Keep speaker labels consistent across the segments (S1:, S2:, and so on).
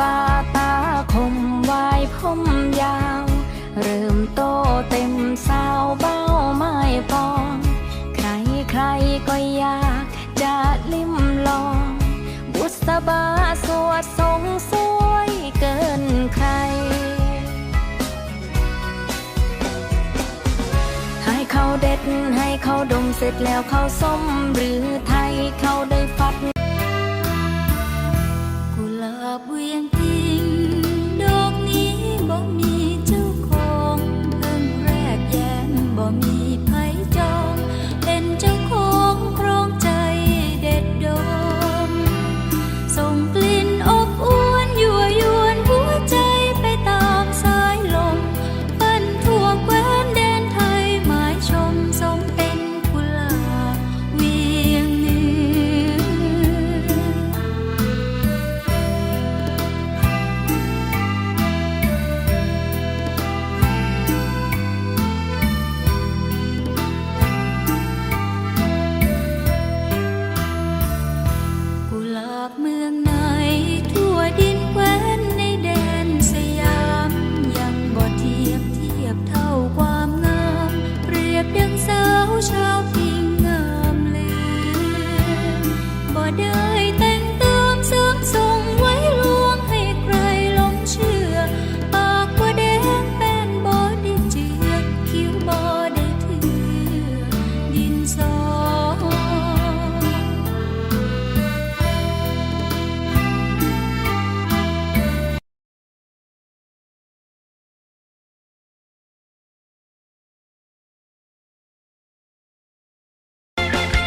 S1: บาตาคมวายผมยาว เริ่มโตเต็มสาวเบ้าไม้ปอง ใครใครก็อยากจะลิ้มลอง บุษบาสวดทรงสวยเกินใคร ให้เขาเด็ดให้เขาดมเสร็จแล้วเขาส้มหรือไทยเขาได้ฟัด บเวียงพิงดอกนี้บ่มีเจ้าของเพิ่งแรกแย้มบ่มี เปรียบดังสาวชาวพิ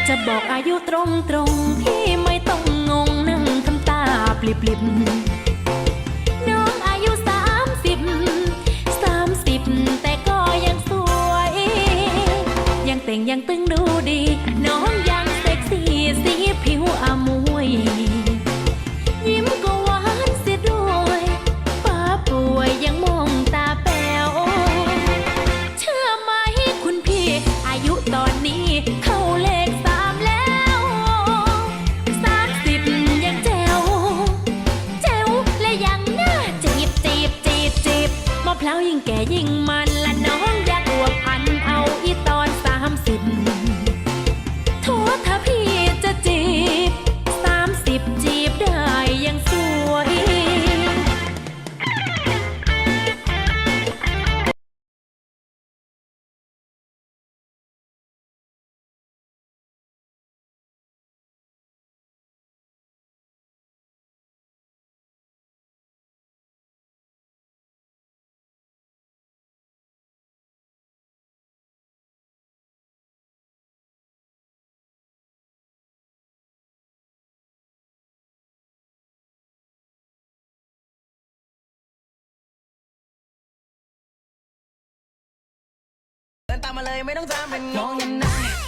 S1: จะบอกอายุตรงตรงพี่ไม่ต้องงงนั่งทำตาปลิบปลิบน้องอายุสามสิบสามสิบแต่ก็ยังสวย ยังเต่งยังตึงดูดี ตามมาเล
S2: ยไม่ต้องตามเป็นงองนานนส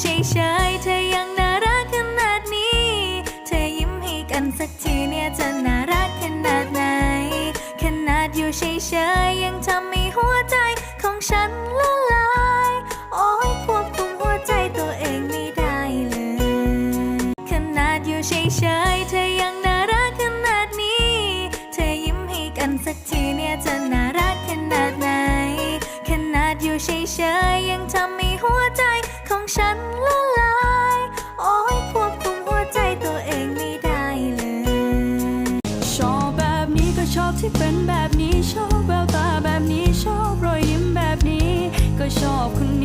S1: เฉยๆเธอยังน่ารักขนาดนี้ เธอยิ้มให้กันสักทีเนี่ยจะน่ารักขนาดไหน ขนาดอยู่เฉยๆยยังทำให้หัวใจของฉันละลายโอ้ยควบคุมหัวใจตัวเองไม่ได้เลย ขนาดอยู่เฉยๆ ชอบคุณ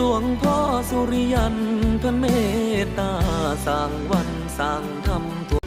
S1: หลวงพ่อสุริยันท่าน
S3: เมตตาสร้างวันสร้างธรรม
S1: ท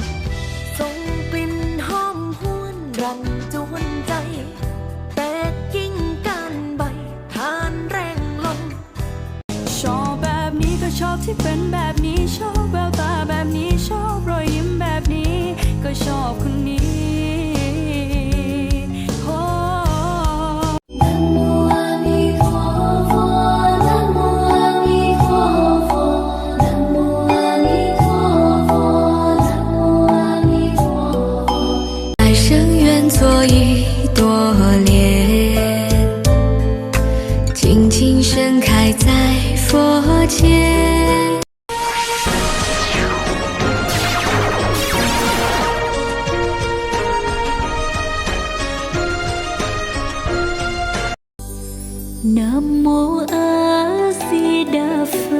S1: nam mô a di đà phật.